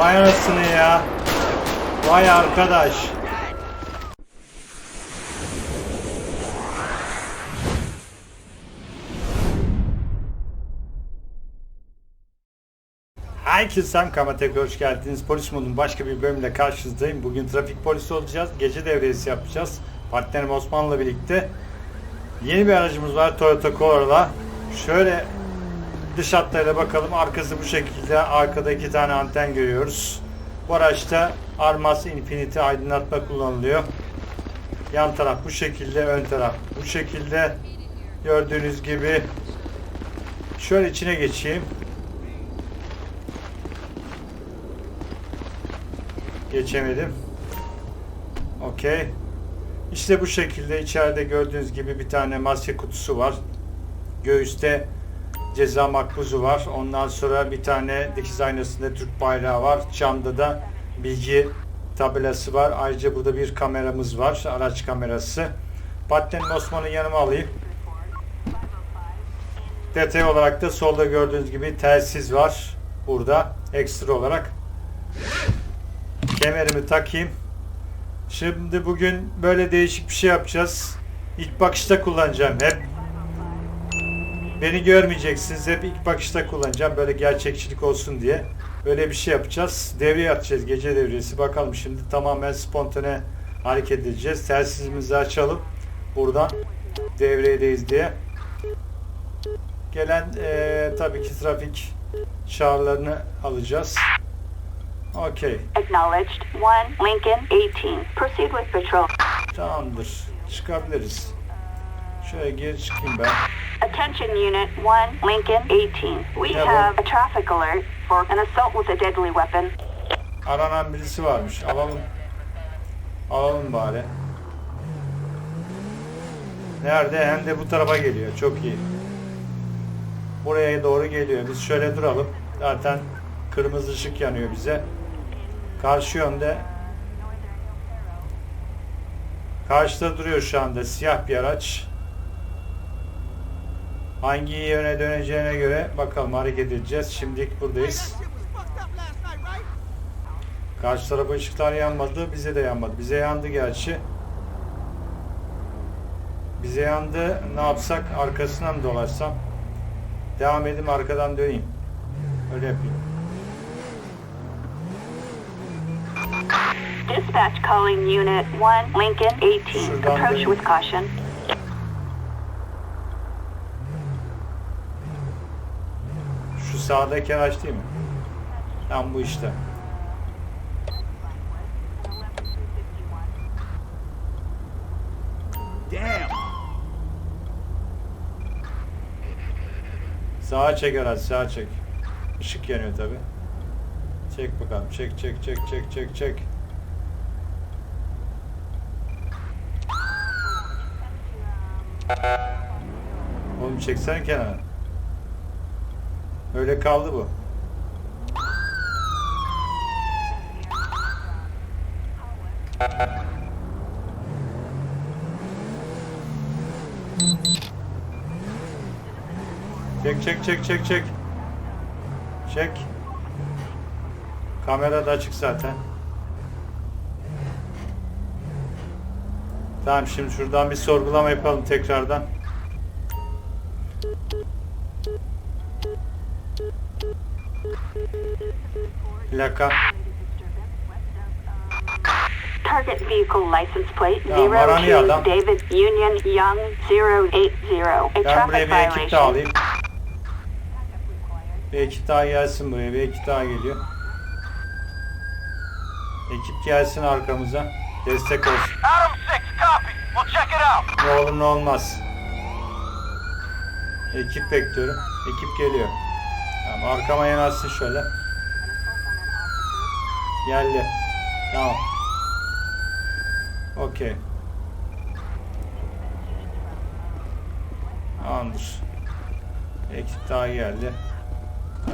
Vay anasını ya. Vay arkadaş. Herkese selam kanalıma tekrar hoş geldiniz. Polis modunun başka bir bölümle karşınızdayım. Bugün trafik polisi olacağız. Gece devresi yapacağız. Partnerim Osman'la birlikte. Yeni bir aracımız var Toyota Corolla. Şöyle dış hatlarına bakalım. Arkası bu şekilde. Arkada iki tane anten görüyoruz. Bu araçta Armas Infinity aydınlatma kullanılıyor. Yan taraf bu şekilde, ön taraf bu şekilde. Gördüğünüz gibi. Şöyle içine geçeyim. Geçemedim. Okey. İşte bu şekilde içeride gördüğünüz gibi bir tane maske kutusu var. Göğüste ceza makbuzu var. Ondan sonra bir tane dikiz aynasında Türk bayrağı var. Camda da bilgi tabelası var. Ayrıca burada bir kameramız var. Araç kamerası. Patten Osman'ı yanıma alayım. Detay olarak da solda gördüğünüz gibi telsiz var. Burada ekstra olarak. Kemerimi takayım. Şimdi bugün böyle değişik bir şey yapacağız. İlk bakışta kullanacağım hep. Beni görmeyeceksiniz. Hep ilk bakışta kullanacağım. Böyle gerçekçilik olsun diye. Böyle bir şey yapacağız. Devreye atacağız. Gece devresi. Bakalım şimdi tamamen spontane hareket edeceğiz. Telsizimizi açalım. Buradan devredeyiz diye. Gelen eee, tabii ki trafik çağrılarını alacağız. Okey. Acknowledged. 1 Lincoln 18. Proceed with patrol. Tamamdır. Çıkabiliriz. Şöyle geri çıkayım ben. Attention Unit 1 Lincoln 18. We Yeah, have a traffic alert for an assault with a deadly weapon. Aranan birisi varmış. Alalım. Alalım bari. Nerede? Hem de bu tarafa geliyor. Çok iyi. Buraya doğru geliyor. Biz şöyle duralım. Zaten kırmızı ışık yanıyor bize. Karşı yönde Karşıda duruyor şu anda siyah bir araç. Hangi yöne döneceğine göre bakalım hareket edeceğiz. Şimdilik buradayız. Karşı tarafa ışıklar yanmadı, bize de yanmadı. Bize yandı gerçi. Bize yandı. Ne yapsak? Arkasına mı dolaşsam? Devam edeyim, arkadan döneyim. Öyle yapayım. Dispatch calling Unit 1 Lincoln 18. Şuradan Approach with caution. Şu sağdaki araç değil mi? Tam bu işte. Damn. Sağa çek araç, sağa çek. Işık yanıyor tabi. Çek bakalım, çek çek çek çek çek çek. Oğlum çeksene kenara. Öyle kaldı bu. Çek çek çek çek çek. Çek. Kamera da açık zaten. Tamam şimdi şuradan bir sorgulama yapalım tekrardan. Plaka. Target vehicle license plate Ya, aranıyor adam. 02 David Union Young 080. A Ben traffic buraya bir ekip violation. alayım. Bir ekip daha gelsin buraya. Bir ekip daha geliyor. Ekip gelsin arkamıza. Destek olsun. Adam 6, copy. We'll check it out. Ne olur ne olmaz. Ekip bekliyorum. Ekip geliyor. Tamam arkama yanaşsın şöyle. Geldi. Tamam. Okey. Tamamdır. Ekip daha geldi.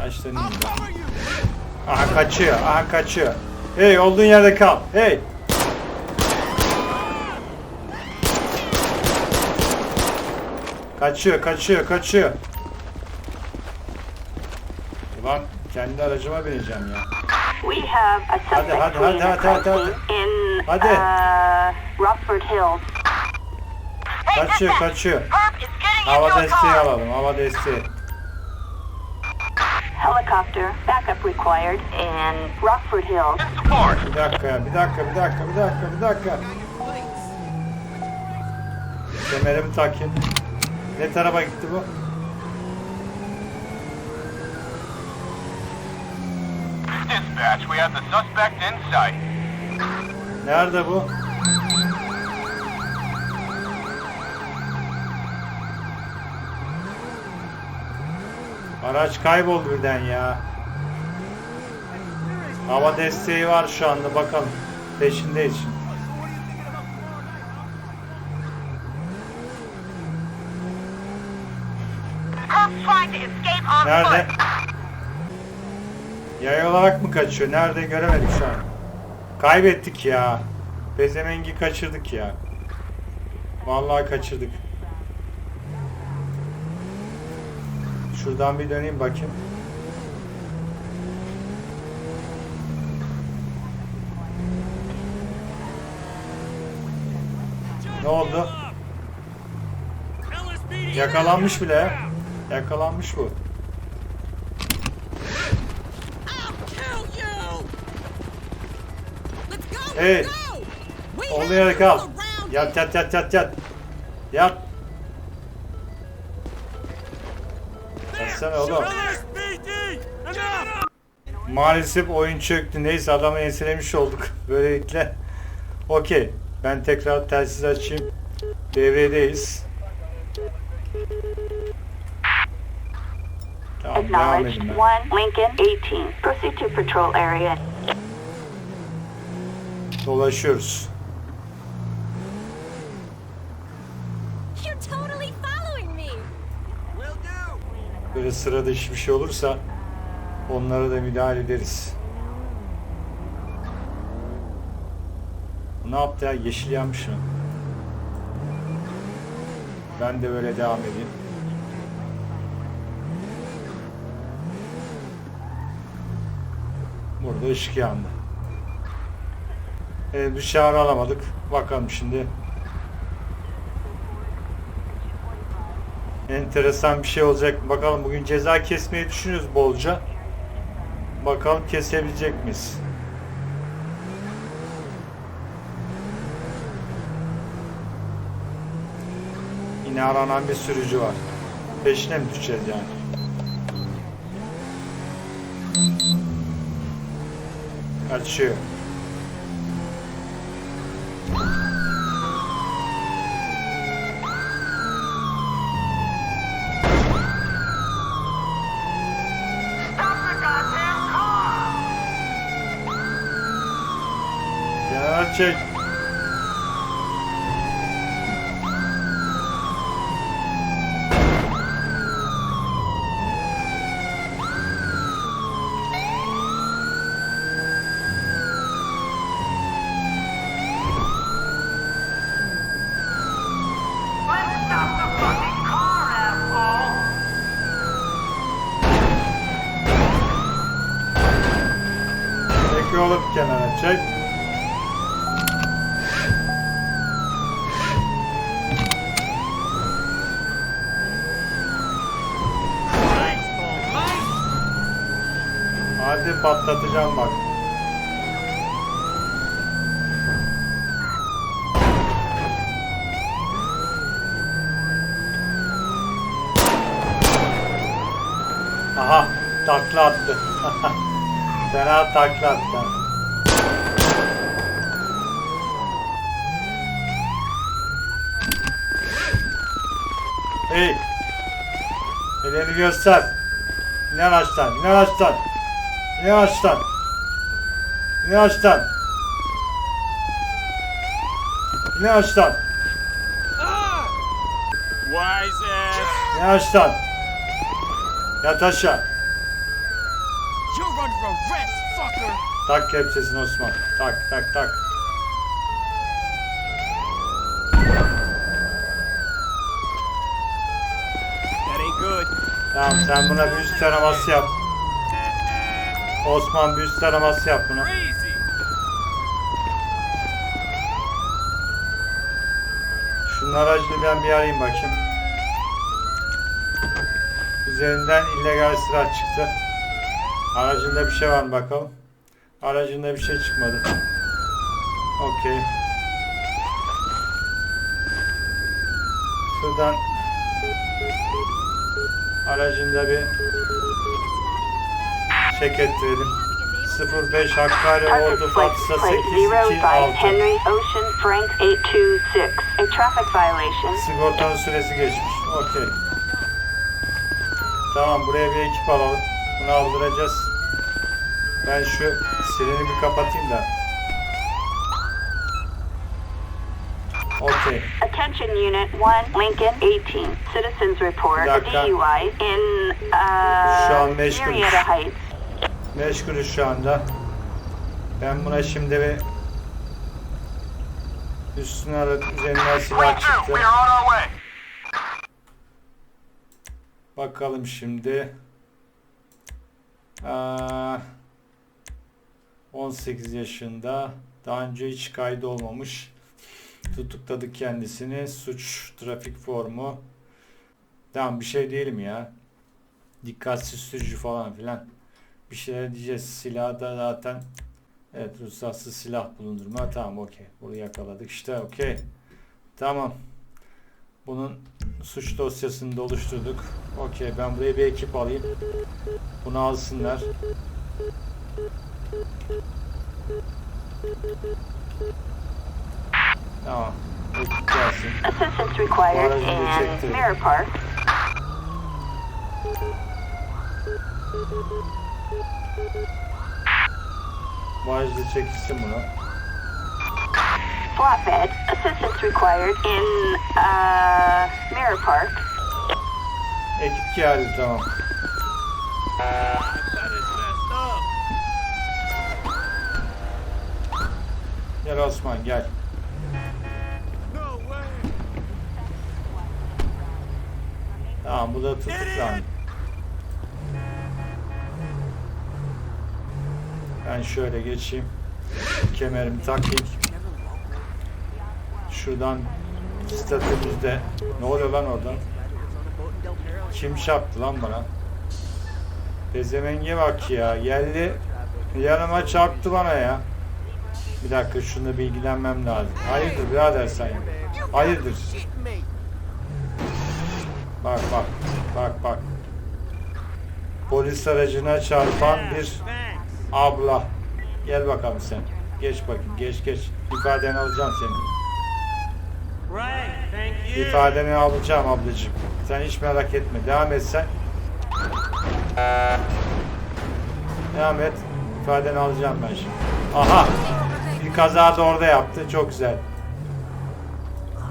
Kaçtan indi. Aha kaçıyor. Aha kaçıyor. Hey olduğun yerde kal. Hey. Kaçıyor, kaçıyor, kaçıyor. Ulan kendi aracıma bineceğim ya. We have a suspect hadi, hadi, hadi, hadi. scene in Hadi. uh, Rockford Hills. Kaçıyor kaçıyor. Hava desteği alalım. Hava desteği. Helicopter backup required in Rockford Hills. Bir dakika. Bir dakika bir dakika bir dakika bir dakika. Kemerimi takayım. Ne tarafa gitti bu? Dispatch, we have the suspect in sight. Nerede bu? Araç kayboldu birden ya. Hava desteği var şu anda bakalım. Peşindeyiz şimdi. Nerede? Yay olarak mı kaçıyor? Nerede göremedik şu an. Kaybettik ya. Bezemengi kaçırdık ya. Vallahi kaçırdık. Şuradan bir döneyim bakayım. Ne oldu? Yakalanmış bile ya. Yakalanmış bu. Olduğu have yere kal. Yat yat yat yat yat. Yat. Yatsana oğlum. Maalesef oyun çöktü. Neyse adamı enselemiş olduk. Böylelikle. Okey. Ben tekrar telsiz açayım. Devredeyiz. Tamam devam edin Lincoln 18. Proceed to patrol area. Dolaşıyoruz. You're totally following me! Will do! Böyle sıra dışı bir şey olursa onlara da müdahale ederiz. Ne yaptı ya? Yeşil yanmış mı? Ben de böyle devam edeyim. Burada ışık yandı. Evet, bir çağrı alamadık. Bakalım şimdi. Enteresan bir şey olacak. Bakalım bugün ceza kesmeyi düşünüyoruz bolca. Bakalım kesebilecek miyiz? Yine aranan bir sürücü var. Peşine mi düşeceğiz yani? Kaçıyor. Чек. Patlatacağım bak. Aha takla attı. Fena takla attı. Hey! Elini göster. İn araçtan, in araçtan. Wise ass. İn araçtan. Yat aşağı. Tak kepçesini Osman. Tak tak tak. Tamam sen buna bir üst taraması yap. Osman bir taraması yap. Şunun aracını ben bir arayayım bakayım. Üzerinden illegal silah çıktı. Aracında bir şey var mı bakalım. Aracında bir şey çıkmadı. Okey. Şuradan aracında bir çek ettirelim. 05 Hakkari Ordu Fatsa Plate 05 826. Henry Ocean Frank 826. A traffic violation. Sigortanın süresi geçmiş. Okey. Tamam buraya bir ekip alalım. Bunu aldıracağız. Ben şu sireni bir kapatayım da. Okey. Attention Unit 1, Lincoln 18. Citizens report a. DUI in Şu an uh. Marietta Heights. Meşgulüz şu anda. Ben buna şimdi bir üstüne alıp üzerinden silah çıktı. Bakalım şimdi. Aa, 18 yaşında. Daha önce hiç kaydı olmamış. Tutukladık kendisini. Suç trafik formu. Tamam bir şey değilim ya. Dikkatsiz sürücü falan filan. Bir şeyler diyeceğiz. Silah da zaten evet ruhsatsız silah bulundurma. Tamam okey. Bunu yakaladık işte okey. Tamam. Bunun suç dosyasını da oluşturduk. Okey ben buraya bir ekip alayım. Bunu alsınlar. Tamam. Ekip gelsin. Assistance required Barajı in Barajda çekilsin bunu. Flatbed. Assistance required in uh, Mirror Park. Ekip geldi tamam. Gel Osman gel. Tamam bu da tutuklandı. Ben şöyle geçeyim. Kemerimi takayım. Şuradan statümüzde ne oluyor lan orada? Kim çarptı lan bana? Pezemenge bak ya. Yerli yanıma çarptı bana ya. Bir dakika şunu bilgilenmem lazım. Hayırdır birader sen? Hayırdır? Bak bak. Bak bak. Polis aracına çarpan bir abla. Gel bakalım sen. Geç bakayım. Geç geç. İfadeni alacağım senin. İfadeni alacağım ablacığım. Sen hiç merak etme. Devam et sen. Devam et. İfadeni alacağım ben şimdi. Aha. Bir kaza da orada yaptı. Çok güzel.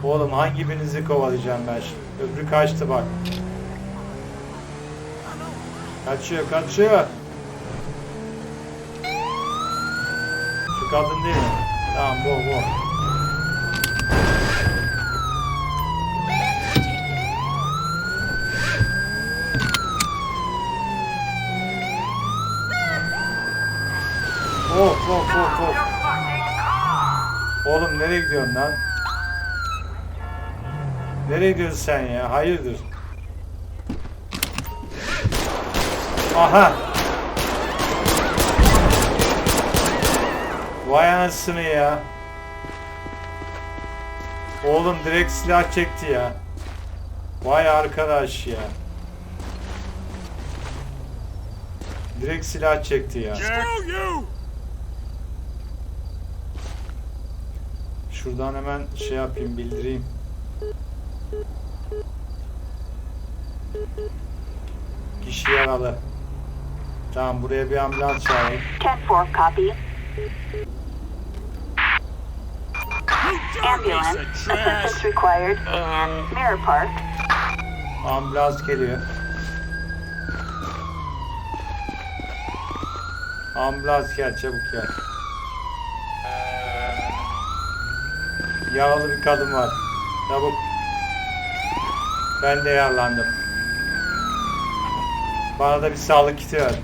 Oğlum hangi birinizi kovalayacağım ben şimdi? Öbürü kaçtı bak. Kaçıyor kaçıyor. Şu kadın değil mi? Tamam bu bu. Of of of of. Oğlum nereye gidiyorsun lan? Nereye gidiyorsun sen ya? Hayırdır? Aha! Vay anasını ya. Oğlum direkt silah çekti ya. Vay arkadaş ya. Direkt silah çekti ya. Şuradan hemen şey yapayım bildireyim. Kişi yaralı. Tamam buraya bir ambulans çağırayım. 10-4 copy. Ambulance. Assistance required in Mirror Park. Ambulans geliyor. Ambulans gel çabuk gel. Yaralı bir kadın var. Çabuk. Ben de yaralandım. Bana da bir sağlık kiti ver.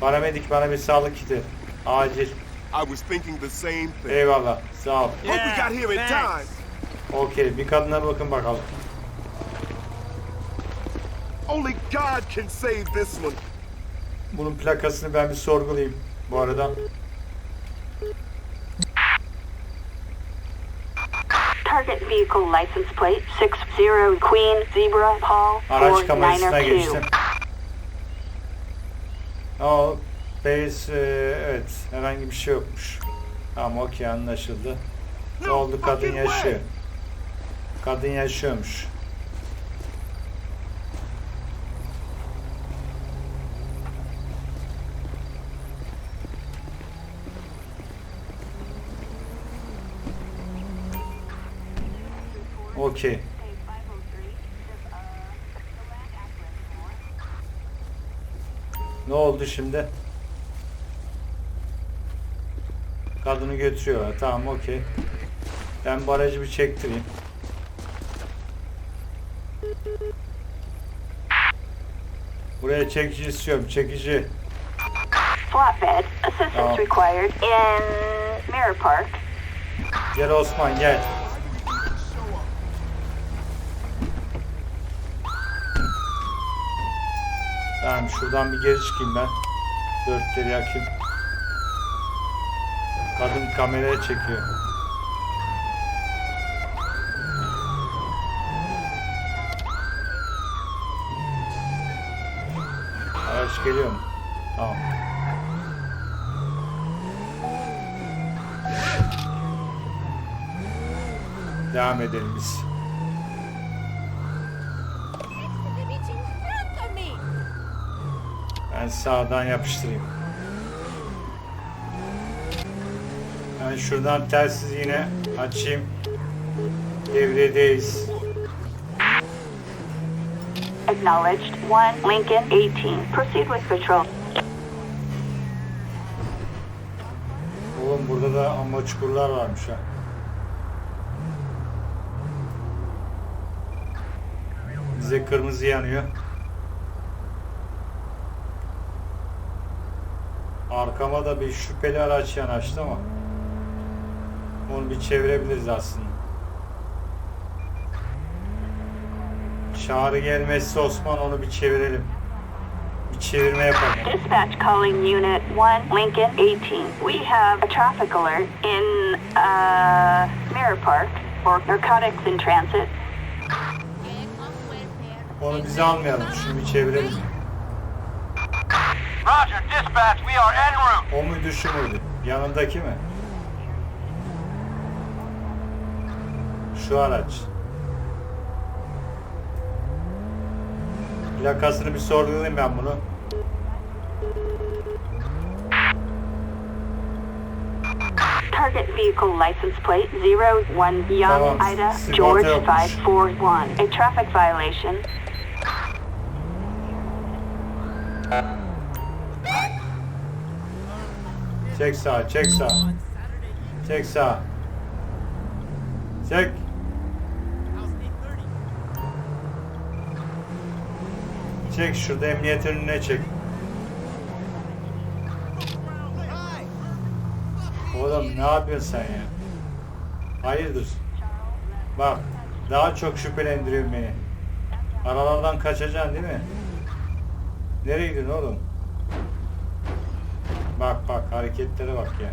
Paramedik bana bir sağlık kiti. Acil. I was thinking the same thing. Eyvallah. Sağ ol. Hope we got here in time. Okey. Bir kadına bakın bakalım. Only God can save this one. Bunun plakasını ben bir sorgulayayım bu arada. Target vehicle license plate 60 Queen Zebra Paul Araç kamerasına 4902. geçtim. O base e, evet herhangi bir şey yokmuş. Tamam okey anlaşıldı. Ne oldu kadın yaşıyor. Kadın yaşıyormuş. Okey. Ne oldu şimdi? Kadını götürüyorlar. Tamam okey. Ben bu aracı bir çektireyim. Buraya çekici istiyorum. Çekici. Flatbed assistance Oh. required in Mirror Park. Gel Osman gel. Tamam şuradan bir geri çıkayım ben. Dörtleri yakayım. Kadın kameraya çekiyor. Araç geliyor mu? Tamam. Devam edelim biz. Ben sağdan yapıştırayım. Şuradan telsiz yine açayım. Devredeyiz. Acknowledged 1 Lincoln 18. Proceed with patrol. Oğlum burada da amma çukurlar varmış ha. Bize kırmızı yanıyor. Arkama da bir şüpheli araç yanaştı ama onu bir çevirebiliriz aslında. Çağrı gelmezse Osman onu bir çevirelim. Bir çevirme yapalım. Dispatch calling Unit 1 Lincoln 18. We have a traffic alert in uh, Mirror Park for narcotics in transit. Onu bize almayalım. Şunu bir çevirelim. Roger, dispatch, we are en route. O muydu şu muydu? Yanındaki mi? Şu araç. Plakasını bir sorgulayayım ben bunu. Target vehicle license plate 01 Young Tamam, Ida sigorta George yokmuş. 541. A traffic violation. Çek sağa, çek sağa. Çek sağa. Çek. Çek şurada emniyet önüne çek. Oğlum ne yapıyorsun sen ya? Hayırdır? Bak daha çok şüphelendiriyorsun beni. Aralardan kaçacaksın değil mi? Nereye gidiyorsun oğlum? Bak bak hareketlere bak ya.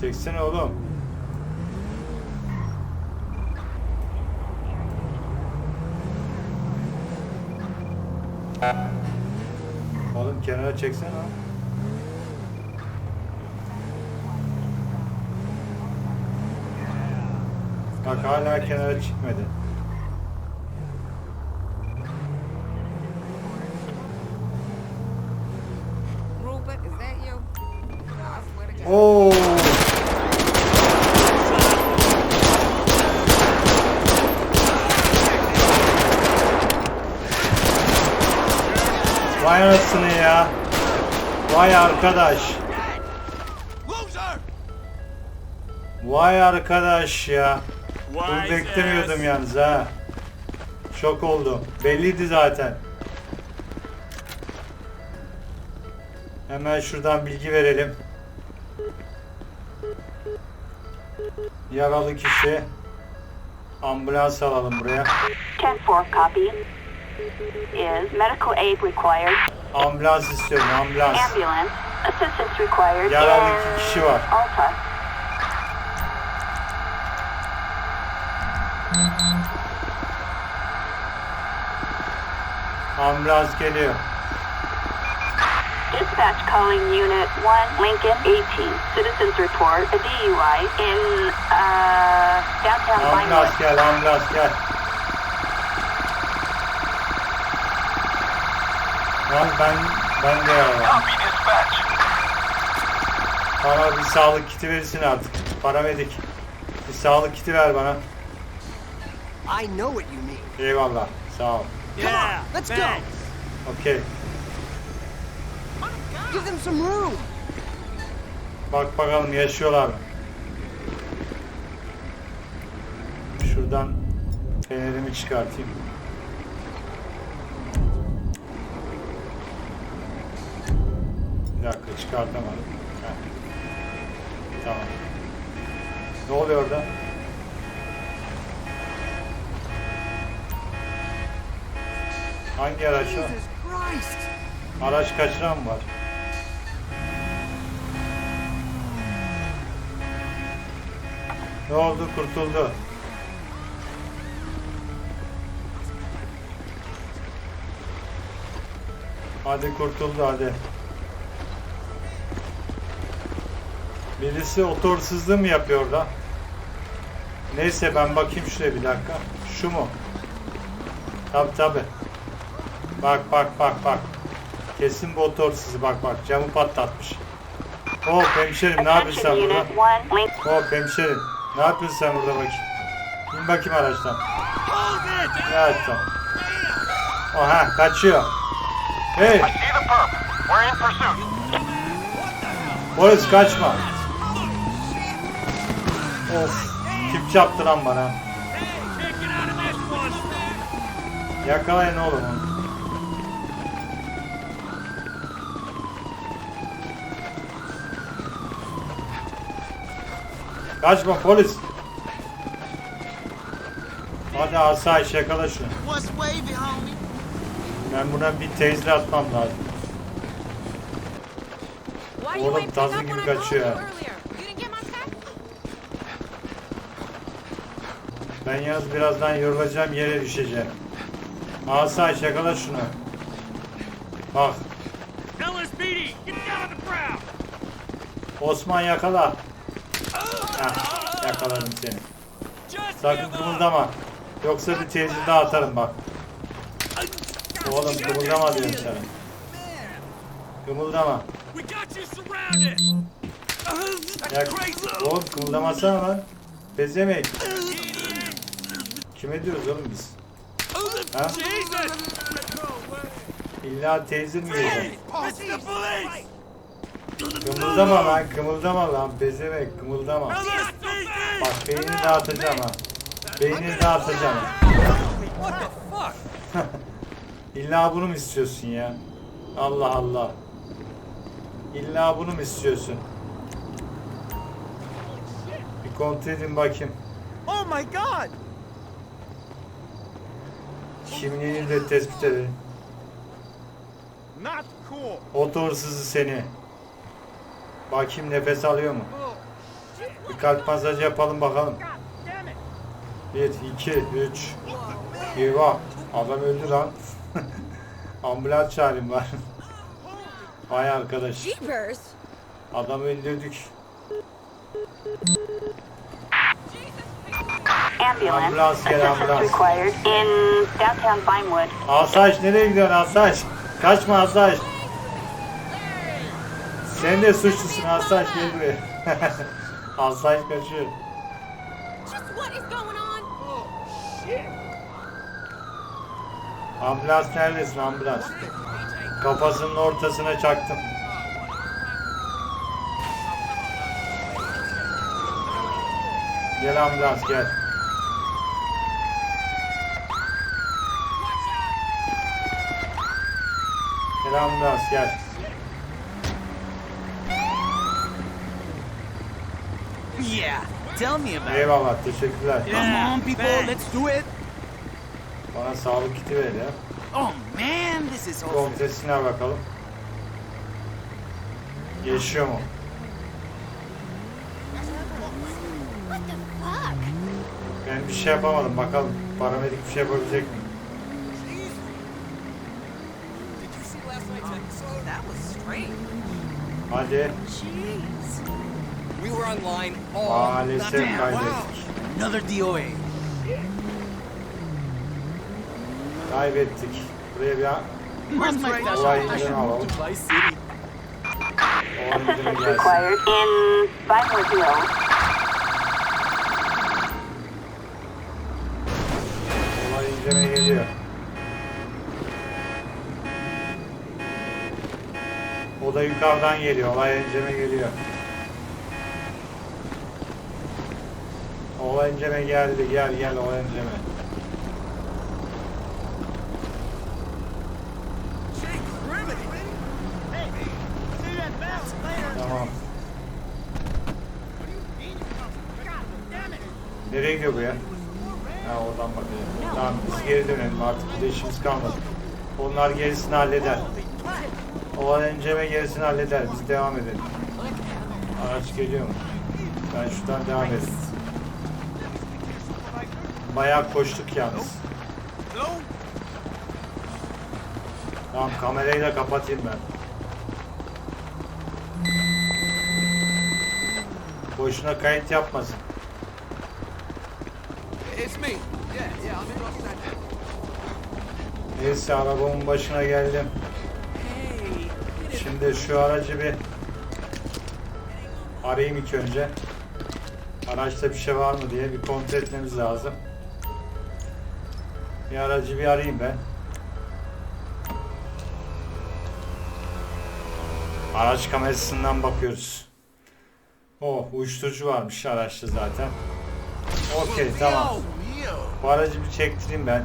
Çeksene oğlum. Oğlum kenara çeksene. Bak hala kenara çıkmadı. Arkadaş. Vay arkadaş ya. Bunu beklemiyordum yalnız ha. Şok oldu. Belliydi zaten. Hemen şuradan bilgi verelim. Yaralı kişi. Ambulans alalım buraya. 10-4 copy. Is medical aid required? Ambulans istiyorum ambulans. Ambulance. Assistance required Yaralı in iki kişi var. Alta. Ambulans geliyor. Dispatch calling Unit 1, Lincoln 18. Citizens report a DUI in uh, downtown Vinewood. Ambulans gel ambulans gel. Lan ben ben de yaralı. Copy dispatch. Bana bir sağlık kiti verirsin artık. Paramedik. Bir sağlık kiti ver bana. I know what you mean. Eyvallah. Sağ ol. Yeah, let's go. Okey. Give them some room. Bak bakalım yaşıyorlar mı? Şuradan fenerimi çıkartayım. Bir dakika çıkartamadım. Tamam. Ne oluyor orada? Hangi araç o? Araç kaçıran mı var? Ne oldu? Kurtuldu. Hadi kurtuldu hadi. Birisi otorsuzluğu mu yapıyor da? Neyse ben bakayım şuraya bir dakika. Şu mu? Tabi tabi. Bak bak bak bak. Kesin bu otorsuz bak bak camı patlatmış. Hop hemşerim ne yapıyorsun sen burada? Unit 1, Lincoln. Hop hemşerim ne yapıyorsun sen burada bakayım? İn bakayım araçtan. Evet tamam. Oha kaçıyor. Hey polis kaçma. Of tip çarptı lan bana. Yakalayın oğlum onu. Kaçma polis. Hadi asayiş yakala şunu. Ben buna bir teyze atmam lazım. Oğlum, tazı gibi kaçıyor you ha. earlier? You didn't get my text? Ben yalnız birazdan yorulacağım yere düşeceğim. Asayiş yakala şunu. Bak LSPD, get down the ground. Osman yakala. Heh, yakaladım seni. Sakın kımıldama. Yoksa bir teyze daha atarım bak. Oğlum kımıldama diyorum sana. Kımıldama. Ya, oğlum kımıldamasana lan. Bezemek. Kime diyoruz oğlum biz? Ha? İlla teyze mi diyeceğim? Kımıldama lan kımıldama lan. Bezemek kımıldama. Bak beynini dağıtacağım ha. Beynini dağıtacağım. İlla bunu mu istiyorsun ya? Allah Allah. İlla bunu mu istiyorsun? Bir kontrol edin bakayım. Oh my God. Kimliğini de tespit cool. Otorsuzı seni. Bakayım nefes alıyor mu? Bir kalp masajı yapalım bakalım. Bir, iki, üç. Eyvah. Adam öldü lan. Ambulans çağırayım var. Vay arkadaş. Adamı öldürdük. Ambulance. Gel, ambulance. required in downtown Vinewood. Asayiş nereye gidiyorsun Asayiş? Kaçma Asayiş. Sen de suçlusun Asayiş gel buraya. Asayiş kaçıyor. Just what is going on? Ambulans neredesin ambulans? Kafasının ortasına çaktım. Gel ambulans gel. Gel ambulans gel. Yeah, tell me about it. Eyvallah teşekkürler. Come on, people, let's do it. Bana sağlık kiti ver ya. Oh man, this is awesome. Kontesine bakalım. Yaşıyor mu? What the fuck? Ben bir şey yapamadım bakalım. Paramedik bir şey yapabilecek mi? Hadi. Jeez. We were online all Maalesef Goddamn, kaybettik. Another DOA. Kaybettik. Buraya bir an- Where's my stash? Olay I indirim should move alalım. to Vice City. O indirim Assistance gelsin. required in Vinewood Hills. Olay indirime geliyor. O da yukarıdan geliyor. Olay indirime geliyor. Olay indirime geldi. Gel gel olay indirime. Tamam. Nereye gidiyor bu ya? Ha oradan bakıyor. Tamam biz geri dönelim artık burada işimiz kalmadı. Onlar gerisini halleder. O enceme gerisini halleder. Biz devam edelim. Araç geliyor mu? Ben şuradan devam edeyim. Bayağı koştuk yalnız. Tamam kamerayı da kapatayım ben. Boşuna kayıt yapmasın. Neyse arabamın başına geldim. Şimdi şu aracı bir arayayım ilk önce. Araçta bir şey var mı diye bir kontrol etmemiz lazım. Bir aracı bir arayayım ben. Araç kamerasından bakıyoruz. Oh uyuşturucu varmış araçta zaten. Okey tamam. Bu aracı bir çektireyim ben.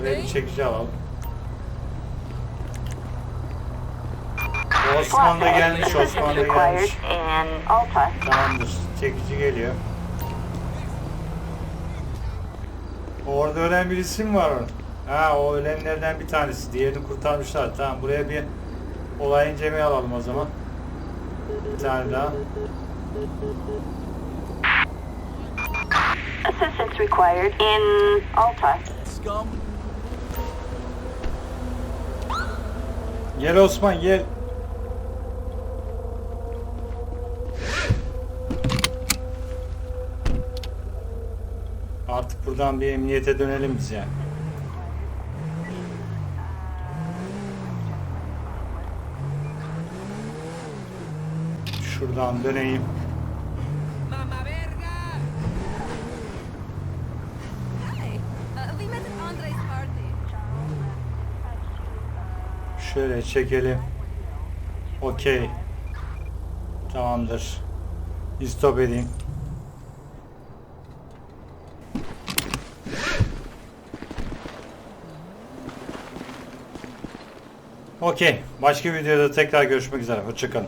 Buraya bir çekici alalım. Osman da gelmiş, Osman da gelmiş. Tamamdır, çekici geliyor. Orada ölen bir isim var onun. Ha o ölenlerden bir tanesi. Diğerini kurtarmışlar. Tamam buraya bir olay incelemeye alalım o zaman. Bir tane daha. Assistance required in Alta. Scum. Gel Osman gel. Artık buradan bir emniyete dönelim biz ya. Şuradan döneyim. Uh. Şöyle çekelim. Okey. Tamamdır. Stop edeyim. Okey. Başka videoda tekrar görüşmek üzere. Hoşçakalın.